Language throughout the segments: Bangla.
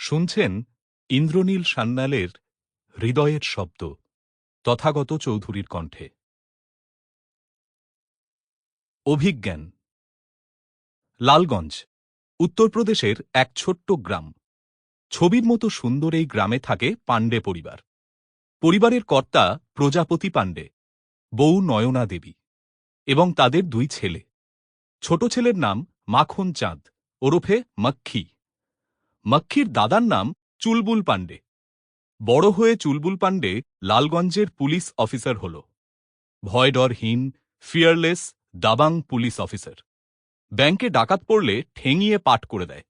শুনছেন ইন্দ্রনীল সান্যালের হৃদয়ের শব্দ, তথাগত চৌধুরীর কণ্ঠে। অভিজ্ঞান, লালগঞ্জ, উত্তরপ্রদেশের এক ছোট্ট গ্রাম। ছবির মতো সুন্দর এই গ্রামে থাকে পাণ্ডে পরিবার। পরিবারের কর্তা প্রজাপতি পাণ্ডে, বউ নয়না দেবী এবং তাদের দুই ছেলে। ছোট ছেলের নাম মাখন চাঁদ, ওরফে মক্খি মক্খির দাদার নাম চুলবুল পাণ্ডে। বড় হয়ে চুলবুল পাণ্ডে লালগঞ্জের পুলিশ অফিসার হল। ভয়ডরহীন ফিয়ারলেস, দাবাং পুলিশ অফিসার। ব্যাংকে ডাকাত পড়লে ঠেঙিয়ে পাঠ করে দেয়।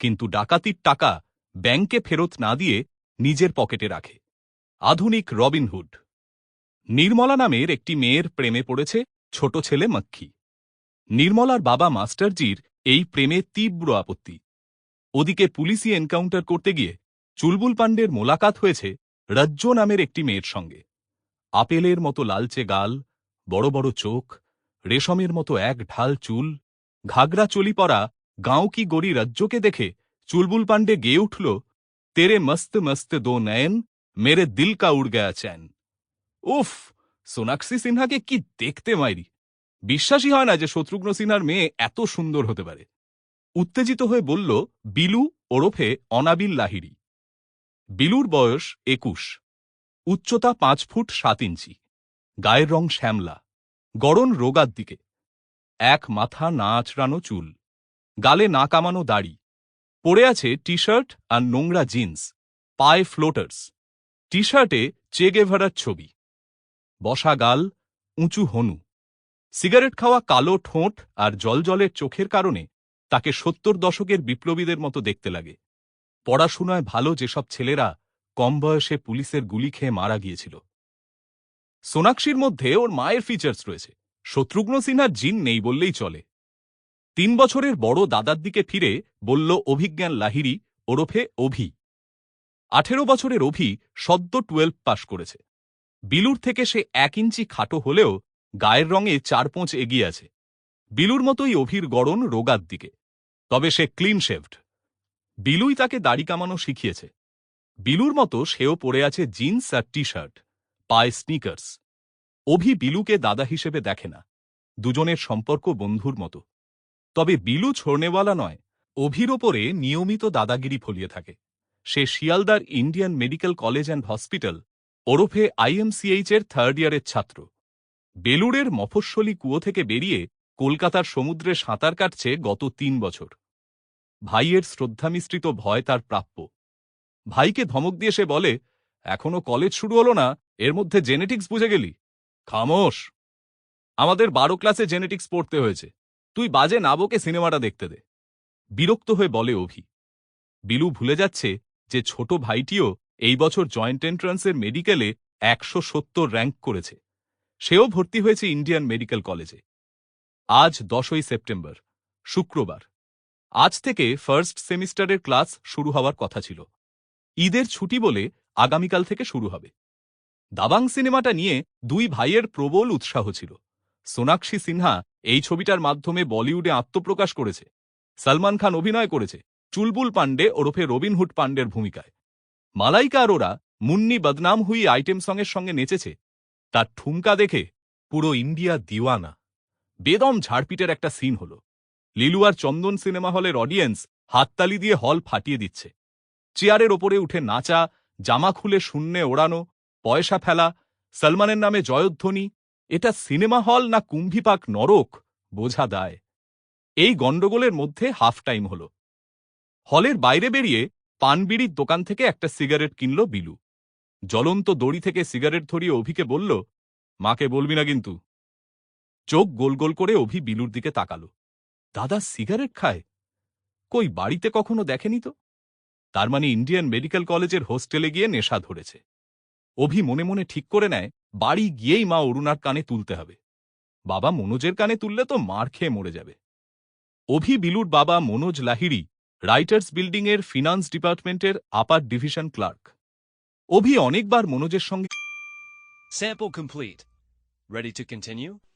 কিন্তু ডাকাতির টাকা ব্যাংকে ফেরত না দিয়ে নিজের পকেটে রাখে। আধুনিক রবিনহুড নির্মলা নামের একটি মেয়ের প্রেমে পড়েছে ছোট ছেলে মক্খি নির্মলার বাবা মাস্টারজির এই প্রেমে তীব্র আপত্তি। ওদিকে পুলিশি এনকাউন্টার করতে গিয়ে চুলবুল পাণ্ডের মোলাকাত হয়েছে রজ্জ নামের একটি মেয়ের সঙ্গে। আপেলের মতো লালচে গাল, বড় বড় চোখ, রেশমের মতো এক ঢাল চুল, ঘাগরা চলি পরা গাঁও কি গড়ি রজ্জকে দেখে চুলবুল পাণ্ডে গেয়ে উঠল, তেরে মস্ত মস্ত দো নয়ন, মেরে দিল কা উড় গয়া চ্যান। উফ, সোনাক্ষী সিনহাকে কি দেখতে মাইরি। বিশ্বাসই হয় না যে শত্রুঘ্ন সিনহার মেয়ে এত সুন্দর হতে পারে। উত্তেজিত হয়ে বলল, বিলু ওরফে অনাবিল লাহিড়ি। বিলুর বয়স একুশ। উচ্চতা পাঁচ ফুট সাত ইঞ্চি। গায়ের রং শ্যামলা। গড়ন রোগার দিকে। এক মাথা না আঁচড়ানো চুল। গালে না কামানো দাড়ি। পরে আছে টি শার্ট আর নোংরা জিন্স। পায়ে ফ্লোটার্স। টি শার্টে চেগেভারার ছবি। বসা গাল, উঁচু হনু। সিগারেট খাওয়া কালো ঠোঁট আর জলজলের চোখের কারণে তাকে সত্তর দশকের বিপ্লবীদের মতো দেখতে লাগে। পড়াশোনায় ভালো যেসব ছেলেরা কম বয়সে পুলিশের গুলি খেয়ে মারা গিয়েছিল। সোনাক্ষীর মধ্যে ওর মায়ের ফিচার্স রয়েছে। শত্রুঘ্ন সিনহার জিন নেই বললেই চলে। তিন বছরের বড় দাদার দিকে ফিরে বলল অভিজ্ঞান লাহিরি ওরফে অভি। আঠেরো বছরের অভি সদ্য টুয়েলভ পাশ করেছে। বিলুর থেকে সে এক ইঞ্চি খাটো হলেও গায়ের রঙে চার পোঁচ এগিয়ে আছে। বিলুর মতোই অভির গড়ন রোগার দিকে। তবে সে ক্লিন শেভড বিলুই তাকে দাড়ি কামানো শিখিয়েছে। বিলুর মতো সেও পরে আছে জিন্স আর টি শার্ট পায়ে স্নিকার্স অভি বিলুকে দাদা হিসেবে দেখে না। দুজনের সম্পর্ক বন্ধুর মতো। তবে বিলু ছোড়নেওয়ালা নয়, অভির ওপরে নিয়মিত দাদাগিরি ফলিয়ে থাকে। সে শিয়ালদার Indian medical college and hospital, ওরফে আইএমসিএইচ এর থার্ড ইয়ারের ছাত্র। বেলুড়ের মফস্বলী কুয়ো থেকে বেরিয়ে কলকাতার সমুদ্রে সাঁতার কাটছে গত তিন বছর। ভাইয়ের শ্রদ্ধামিশ্রিত ভয় তার প্রাপ্য। ভাইকে ধমক দিয়ে সে বলে, এখনও কলেজ শুরু হলো না, এর মধ্যে জেনেটিক্স বুঝে গেলি? খামোশ। আমাদের বারো ক্লাসে জেনেটিক্স পড়তে হয়েছে। তুই বাজে নাবকে সিনেমাটা দেখতে দে বিরক্ত হয়ে বলে অভি। বিলু ভুলে যাচ্ছে যে ছোট ভাইটিও এই বছর জয়েন্ট এন্ট্রান্সের মেডিকেলে একশো সত্তর র্যাঙ্ক করেছে। সেও ভর্তি হয়েছে ইন্ডিয়ান মেডিকেল কলেজে। আজ দশই সেপ্টেম্বর, শুক্রবার। আজ থেকে ফার্স্ট সেমিস্টারের ক্লাস শুরু হওয়ার কথা ছিল। ঈদের ছুটি বলে আগামীকাল থেকে শুরু হবে। দাবাং সিনেমাটা নিয়ে দুই ভাইয়ের প্রবল উৎসাহ ছিল। সোনাক্ষী সিনহা এই ছবিটার মাধ্যমে বলিউডে আত্মপ্রকাশ করেছে। সলমান খান অভিনয় করেছে চুলবুল পাণ্ডে ওরফে রবিনহুড পাণ্ডের ভূমিকায়। মালাইকা আরোরা মুন্নি বদনাম হুই আইটেম সঙ্গের সঙ্গে নেচেছে। তার ঠুমকা দেখে পুরো ইন্ডিয়া দিওয়ানা। বেদম ঝাড়পিটের একটা সিন হল। লিলু আর চন্দন সিনেমা হলের অডিয়েন্স হাততালি দিয়ে হল ফাটিয়ে দিচ্ছে। চেয়ারের ওপরে উঠে নাচা, জামা খুলে শূন্যে ওড়ানো, পয়সা ফেলা, সলমানের নামে জয়ধ্বনি, এটা সিনেমা হল না কুম্ভিপাক নরক, বোঝা দায়। এই গণ্ডগোলের মধ্যে হাফ টাইম হল। হলের বাইরে বেরিয়ে পানবিড়ির দোকান থেকে একটা সিগারেট কিনল বিলু। জ্বলন্ত দড়ি থেকে সিগারেট ধরিয়ে অভিকে বলল, মাকে বলবি না কিন্তু। চোখ গোল গোল করে অভি বিলুর দিকে তাকাল। দাদা সিগারেট খায়? কই, বাড়িতে কখনো দেখেনি তো? তার মানে ইন্ডিয়ান মেডিকেল কলেজের হোস্টেলে গিয়ে নেশা ধরেছে। অভি মনে মনে ঠিক করে নেয়, বাড়ি গিয়েই মা অরুণার কানে তুলতে হবে। বাবা মনোজের কানে তুললে তো মার খেয়ে মরে যাবে। অভি, বিলুর বাবা মনোজ লাহিড়ি, রাইটার্স বিল্ডিংয়ের ফিনান্স ডিপার্টমেন্টের আপার ডিভিশন ক্লার্ক। অভি অনেকবার মনোজের সঙ্গে Sample complete. Ready to?